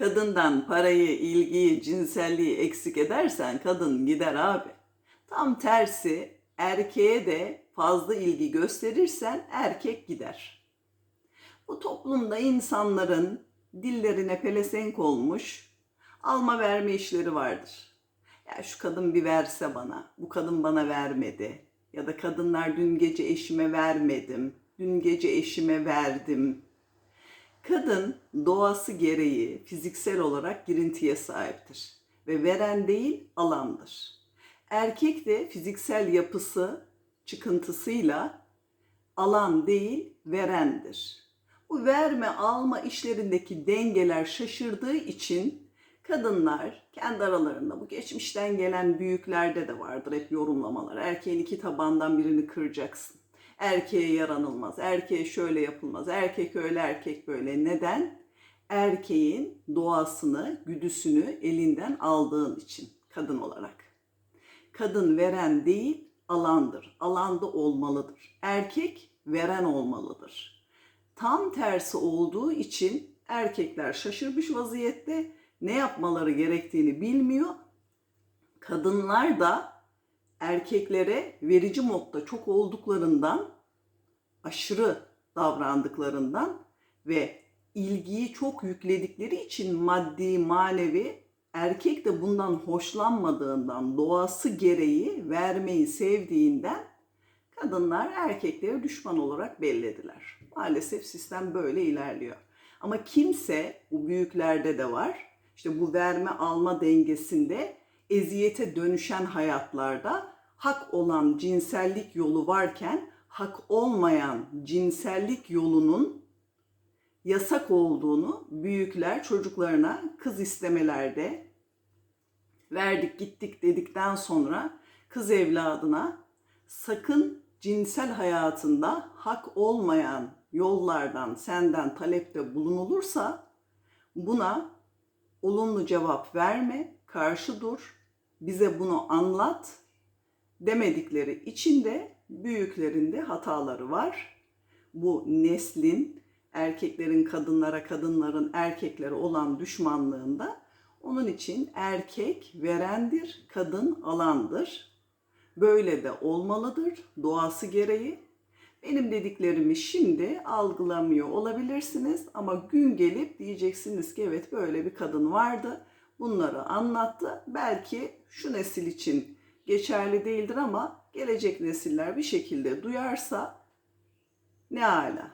Kadından parayı, ilgiyi, cinselliği eksik edersen kadın gider abi. Tam tersi erkeğe de fazla ilgi gösterirsen erkek gider. Bu toplumda insanların dillerine pelesenk olmuş alma verme işleri vardır. Ya şu kadın bir verse bana, bu kadın bana vermedi. Ya da kadınlar dün gece eşime vermedim, dün gece eşime verdim. Kadın doğası gereği fiziksel olarak girintiye sahiptir ve veren değil alandır. Erkek de fiziksel yapısı çıkıntısıyla alan değil verendir. Bu verme alma işlerindeki dengeler şaşırdığı için kadınlar kendi aralarında bu geçmişten gelen büyüklerde de vardır hep yorumlamalar. Erkeğin iki tabandan birini kıracaksın. Erkeğe yaranılmaz, erkeğe şöyle yapılmaz, erkek öyle, erkek böyle. Neden? Erkeğin doğasını, güdüsünü elinden aldığın için kadın olarak. Kadın veren değil, alandır. Alanda olmalıdır. Erkek veren olmalıdır. Tam tersi olduğu için erkekler şaşırmış vaziyette ne yapmaları gerektiğini bilmiyor. Kadınlar da erkeklere verici modda çok olduklarından, aşırı davrandıklarından ve ilgiyi çok yükledikleri için maddi, manevi erkek de bundan hoşlanmadığından, doğası gereği vermeyi sevdiğinden kadınlar erkekleri düşman olarak bellediler. Maalesef sistem böyle ilerliyor. Ama kimse bu büyüklerde de var. İşte bu verme alma dengesinde eziyete dönüşen hayatlarda hak olan cinsellik yolu varken hak olmayan cinsellik yolunun yasak olduğunu büyükler çocuklarına kız istemelerde verdik gittik dedikten sonra kız evladına sakın cinsel hayatında hak olmayan yollardan senden talepte bulunulursa buna olumlu cevap verme, karşı dur, bize bunu anlat demedikleri için de büyüklerinde hataları var. Bu neslin erkeklerin kadınlara, kadınların erkeklere olan düşmanlığında onun için erkek verendir, kadın alandır. Böyle de olmalıdır doğası gereği. Benim dediklerimi şimdi algılamıyor olabilirsiniz ama gün gelip diyeceksiniz ki evet böyle bir kadın vardı. Bunları anlattı. Belki şu nesil için geçerli değildir ama gelecek nesiller bir şekilde duyarsa ne ala.